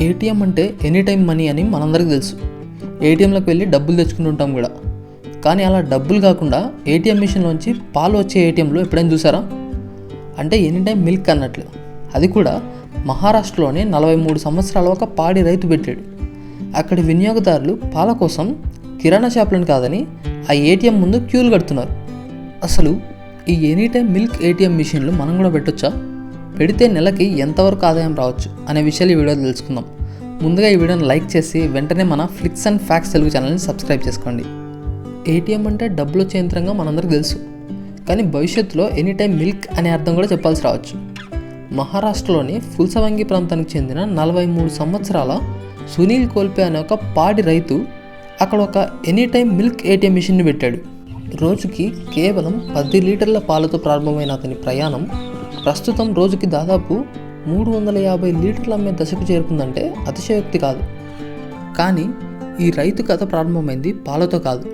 ATM అంటే any time money అని మనందరికీ తెలుసు. ఏటీఎంలకు వెళ్ళి డబ్బులు తెచ్చుకుంటుంటాం కూడా. కానీ అలా డబ్బులు కాకుండా ఏటీఎం మిషన్లోంచి పాలు వచ్చే ఏటీఎంలో ఎప్పుడైనా చూసారా? అంటే ఎనీ టైం మిల్క్ అన్నట్లు. అది కూడా మహారాష్ట్రలోనే నలభై మూడు సంవత్సరాల ఒక పాడి రైతు పెట్టాడు. అక్కడి వినియోగదారులు పాల కోసం కిరాణా షాపులను కాదని ఆ ఏటీఎం ముందు క్యూలు కడుతున్నారు. అసలు ఈ ఎనీ టైం మిల్క్ ఏటీఎం మిషన్లు మనం కూడా పెట్టొచ్చా? పెడితే నెలకి ఎంతవరకు ఆదాయం రావచ్చు అనే విషయాలు ఈ వీడియో తెలుసుకుందాం. ముందుగా ఈ వీడియోని లైక్ చేసి వెంటనే మన ఫ్లిక్స్ అండ్ ఫ్యాక్స్ తెలుగు ఛానల్ని సబ్స్క్రైబ్ చేసుకోండి. ఏటీఎం అంటే డబ్బులు వచ్చే యంత్రంగా మనందరికీ తెలుసు. కానీ భవిష్యత్తులో ఎనీ టైం మిల్క్ అనే అర్థం కూడా చెప్పాల్సి రావచ్చు. మహారాష్ట్రలోని ఫుల్సవంగి ప్రాంతానికి చెందిన నలభై మూడు సంవత్సరాల సునీల్ కోల్పే అనే ఒక పాడి రైతు అక్కడ ఒక ఎనీ టైం మిల్క్ ఏటీఎం మిషన్ని పెట్టాడు. రోజుకి కేవలం పది లీటర్ల పాలతో ప్రారంభమైన అతని ప్రయాణం ప్రస్తుతం రోజుకి దాదాపు మూడు వందల యాభై లీటర్లు అమ్మే దశకు చేరుకుందంటే అతిశయోక్తి కాదు. కానీ ఈ రైతు కథ ప్రారంభమైంది పాలతో కాదు.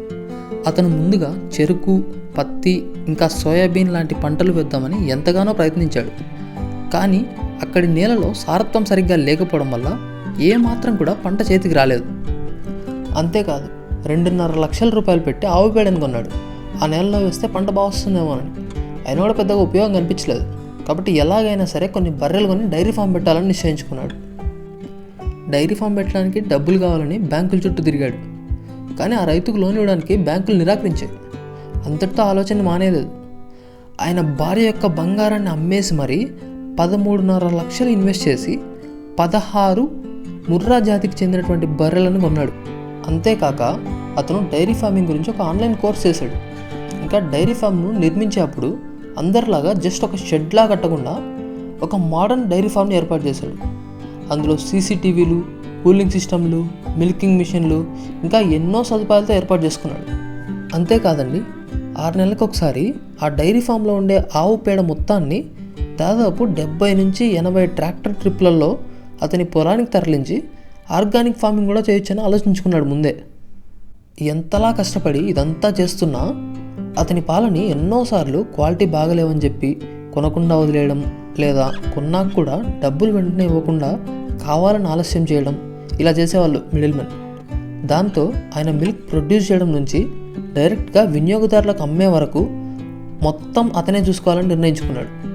అతను ముందుగా చెరుకు పత్తి ఇంకా సోయాబీన్ లాంటి పంటలు వేద్దామని ఎంతగానో ప్రయత్నించాడు. కానీ అక్కడి నేలలో సారత్వం సరిగ్గా లేకపోవడం వల్ల ఏమాత్రం కూడా పంట చేతికి రాలేదు. అంతేకాదు రెండున్నర లక్షల రూపాయలు పెట్టి ఆవు పేడని కొన్నాడు. ఆ నేలలో వేస్తే పంట బాగా వస్తుందేమోనని. అయినా కూడా పెద్దగా ఉపయోగం కనిపించలేదు. కాబట్టి ఎలాగైనా సరే కొన్ని బర్రెలు కొని డైరీ ఫామ్ పెట్టాలని నిశ్చయించుకున్నాడు. డైరీ ఫామ్ పెట్టడానికి డబ్బులు కావాలని బ్యాంకుల చుట్టూ తిరిగాడు. కానీ ఆ రైతుకు లోన్ ఇవ్వడానికి బ్యాంకులు నిరాకరించాయి అంతటితో ఆలోచన మానేలేదు. ఆయన భార్య యొక్క బంగారాన్ని అమ్మేసి మరీ పదమూడున్నర లక్షలు ఇన్వెస్ట్ చేసి పదహారు ముర్రా జాతికి చెందినటువంటి బర్రెలను కొన్నాడు. అంతేకాక అతను డైరీ ఫార్మింగ్ గురించి ఒక ఆన్లైన్ కోర్స్ చేశాడు. ఇంకా డైరీ ఫామ్ను నిర్మించేటప్పుడు అందరిలాగా జస్ట్ ఒక షెడ్లా కట్టకుండా ఒక మోడర్న్ డైరీ ఫామ్ని ఏర్పాటు చేశాడు. అందులో సీసీటీవీలు కూలింగ్ సిస్టమ్లు మిల్కింగ్ మిషన్లు ఇంకా ఎన్నో సదుపాయాలతో ఏర్పాటు చేసుకున్నాడు. అంతేకాదండి ఆరు నెలలకు ఒకసారి ఆ డైరీ ఫామ్లో ఉండే ఆవు పేడ మొత్తాన్ని దాదాపు డెబ్బై నుంచి ఎనభై ట్రాక్టర్ ట్రిప్లలో అతని పొలానికి తరలించి ఆర్గానిక్ ఫార్మింగ్ కూడా చేయొచ్చని ఆలోచించుకున్నాడు ముందే. ఎంతలా కష్టపడి ఇదంతా చేస్తున్నా అతని పాలని ఎన్నోసార్లు క్వాలిటీ బాగలేవని చెప్పి కొనకుండా వదిలేయడం లేదా కొన్నాక కూడా డబ్బులు వెంటనే ఇవ్వకుండా కావాలని ఆలస్యం చేయడం ఇలా చేసేవాళ్ళు మిడిల్ మెన్ దాంతో ఆయన మిల్క్ ప్రొడ్యూస్ చేయడం నుంచి డైరెక్ట్గా వినియోగదారులకు అమ్మే వరకు మొత్తం అతనే చూసుకోవాలని నిర్ణయించుకున్నాడు.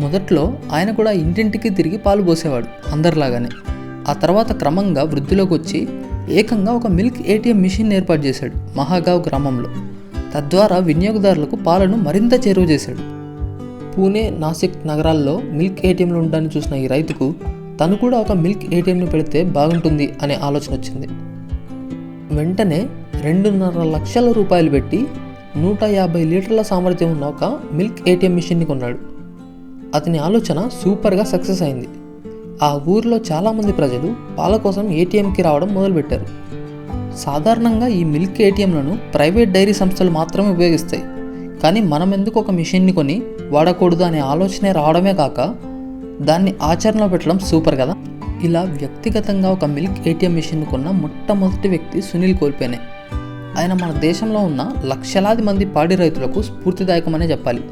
మొదట్లో ఆయన కూడా ఇంటింటికి తిరిగి పాలు పోసేవాడు అందరిలాగానే. ఆ తర్వాత క్రమంగా వృద్ధిలోకి వచ్చి ఏకంగా ఒక మిల్క్ ఏటీఎం మిషన్ ఏర్పాటు చేశాడు మహాగావ్ గ్రామంలో. తద్వారా వినియోగదారులకు పాలను మరింత చేరువ చేశాడు. పూణే నాసిక్ నగరాల్లో మిల్క్ ఏటీఎంలు ఉండడాన్ని చూసిన ఈ రైతుకు తను కూడా ఒక మిల్క్ ఏటీఎంను పెడితే బాగుంటుంది అనే ఆలోచన వచ్చింది. వెంటనే రెండున్నర లక్షల రూపాయలు పెట్టి నూట యాభై లీటర్ల సామర్థ్యం ఉన్న ఒక మిల్క్ ఏటీఎం మిషన్ని కొన్నాడు. అతని ఆలోచన సూపర్గా సక్సెస్ అయింది. ఆ ఊరిలో చాలామంది ప్రజలు పాల కోసం ఏటీఎంకి రావడం మొదలుపెట్టారు. సాధారణంగా ఈ మిల్క్ ఏటీఎంలను ప్రైవేట్ డైరీ సంస్థలు మాత్రమే ఉపయోగిస్తాయి. కానీ మనం ఎందుకు ఒక మిషన్ని కొని వాడకూడదు అనే ఆలోచనే రావడమే కాక దాన్ని ఆచరణలో పెట్టడం సూపర్ కదా? ఇలా వ్యక్తిగతంగా ఒక మిల్క్ ఏటీఎం మిషన్ కొన్న మొట్టమొదటి వ్యక్తి సునీల్ కోల్పేనే ఆయన మన దేశంలో ఉన్న లక్షలాది మంది పాడి రైతులకు స్ఫూర్తిదాయకమనే చెప్పాలి.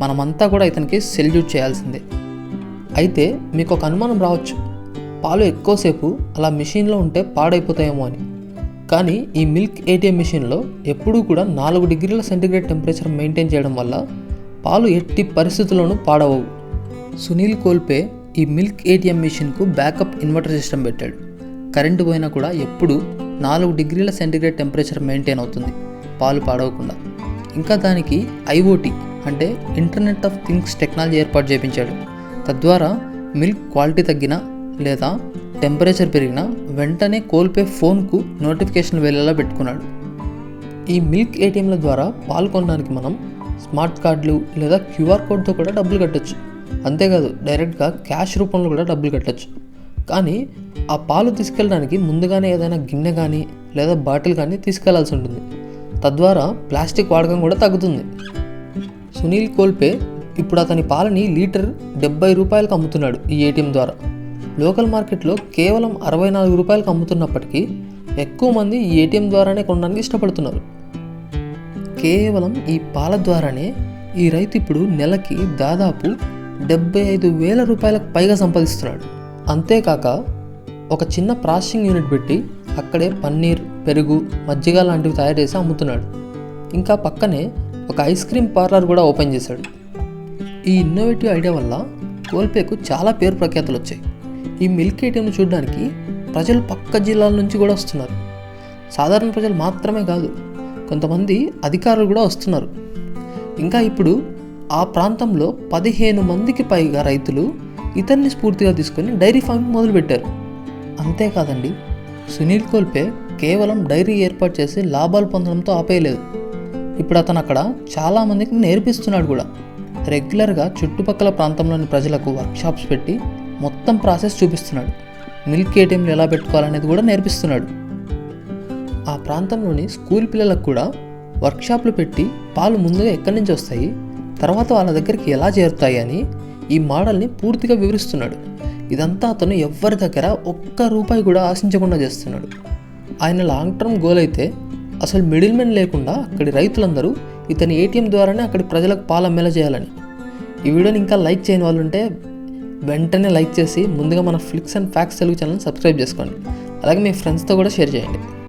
మనమంతా కూడా ఇతనికి సెల్యూట్ చేయాల్సిందే. అయితే మీకు ఒక అనుమానం రావచ్చు. పాలు ఎక్కువసేపు అలా మిషన్లో ఉంటే పాడైపోతాయేమో అని. కానీ ఈ మిల్క్ ఏటీఎం మిషన్లో ఎప్పుడూ కూడా నాలుగు డిగ్రీల సెంటిగ్రేడ్ టెంపరేచర్ మెయింటైన్ చేయడం వల్ల పాలు ఎట్టి పరిస్థితుల్లోనూ పాడవవు. సునీల్ కోల్పే ఈ మిల్క్ ఏటీఎం మిషన్కు బ్యాకప్ ఇన్వర్టర్ సిస్టమ్ పెట్టాడు. కరెంటు పోయినా కూడా ఎప్పుడు నాలుగు డిగ్రీల సెంటిగ్రేడ్ టెంపరేచర్ మెయింటైన్ అవుతుంది పాలు పాడవకుండా. ఇంకా దానికి ఐఓటీ అంటే ఇంటర్నెట్ ఆఫ్ థింగ్స్ టెక్నాలజీ ఏర్పాటు చేయించాడు తద్వారా మిల్క్ క్వాలిటీ తగ్గినా లేదా టెంపరేచర్ పెరిగినా వెంటనే కోల్పే ఫోన్కు నోటిఫికేషన్ వెళ్ళేలా పెట్టుకున్నాడు. ఈ మిల్క్ ఏటీఎంల ద్వారా పాలు కొనడానికి మనం స్మార్ట్ కార్డులు లేదా క్యూఆర్ కోడ్తో కూడా డబ్బులు కట్టొచ్చు. అంతేకాదు డైరెక్ట్గా క్యాష్ రూపంలో కూడా డబ్బులు కట్టొచ్చు. కానీ ఆ పాలు తీసుకెళ్ళడానికి ముందుగానే ఏదైనా గిన్నె కానీ లేదా బాటిల్ కానీ తీసుకెళ్ళాల్సి ఉంటుంది. తద్వారా ప్లాస్టిక్ వాడకం కూడా తగ్గుతుంది. సునీల్ కోల్పే ఇప్పుడు అతని పాలని లీటర్ డెబ్బై రూపాయలకు అమ్ముతున్నాడు ఈ ఏటీఎం ద్వారా. లోకల్ మార్కెట్లో కేవలం అరవై నాలుగు రూపాయలకు అమ్ముతున్నప్పటికీ ఎక్కువ మంది ఈ ఏటీఎం ద్వారానే కొనడానికి ఇష్టపడుతున్నారు. కేవలం ఈ పాల ద్వారానే ఈ రైతు ఇప్పుడు నెలకి దాదాపు డెబ్బై ఐదు వేల రూపాయలకు పైగా సంపాదిస్తున్నాడు. అంతేకాక ఒక చిన్న ప్రాసెసింగ్ యూనిట్ పెట్టి అక్కడే పన్నీర్ పెరుగు మజ్జిగ లాంటివి తయారు చేసి అమ్ముతున్నాడు. ఇంకా పక్కనే ఒక ఐస్ క్రీమ్ పార్లర్ కూడా ఓపెన్ చేశాడు. ఈ ఇన్నోవేటివ్ ఐడియా వల్ల కోల్పేకు చాలా పేరు ప్రఖ్యాతలు వచ్చాయి. ఈ మిల్క్ ఏటీఎంను చూడడానికి ప్రజలు పక్క జిల్లాల నుంచి కూడా వస్తున్నారు. సాధారణ ప్రజలు మాత్రమే కాదు కొంతమంది అధికారులు కూడా వస్తున్నారు. ఇంకా ఇప్పుడు ఆ ప్రాంతంలో పదిహేను మందికి పైగా రైతులు ఇతన్ని స్ఫూర్తిగా తీసుకొని డైరీ ఫార్మింగ్ మొదలుపెట్టారు. అంతేకాదండి సునీల్ కోల్పే కేవలం డైరీ ఏర్పాటు చేసి లాభాలు పొందడంతో ఆపేయలేదు. ఇప్పుడు అతను అక్కడ చాలామందికి నేర్పిస్తున్నాడు కూడా. రెగ్యులర్గా చుట్టుపక్కల ప్రాంతంలోని ప్రజలకు వర్క్షాప్స్ పెట్టి మొత్తం ప్రాసెస్ చూపిస్తున్నాడు. మిల్క్ ఏటీఎంలు ఎలా పెట్టుకోవాలనేది కూడా నేర్పిస్తున్నాడు. ఆ ప్రాంతంలోని స్కూల్ పిల్లలకు కూడా వర్క్షాప్లు పెట్టి పాలు ముందుగా ఎక్కడి నుంచి వస్తాయి తర్వాత వాళ్ళ దగ్గరికి ఎలా చేరుతాయి అని ఈ మోడల్ని పూర్తిగా వివరిస్తున్నాడు. ఇదంతా అతను ఎవ్వరి దగ్గర ఒక్క రూపాయి కూడా ఆశించకుండా చేస్తున్నాడు. ఆయన లాంగ్ టర్మ్ గోల్ అయితే అసలు మిడిల్ మెన్ లేకుండా అక్కడి రైతులందరూ ఇతని ఏటీఎం ద్వారానే అక్కడి ప్రజలకు పాలు అమ్మేలా చేయాలని. ఈ వీడియోని ఇంకా లైక్ చేయని వాళ్ళు ఉంటే వెంటనే లైక్ చేసి ముందుగా మన flix and facts Telugu channel subscribe చేసుకోండి. అలాగే మీ ఫ్రెండ్స్తో కూడా షేర్ చేయండి.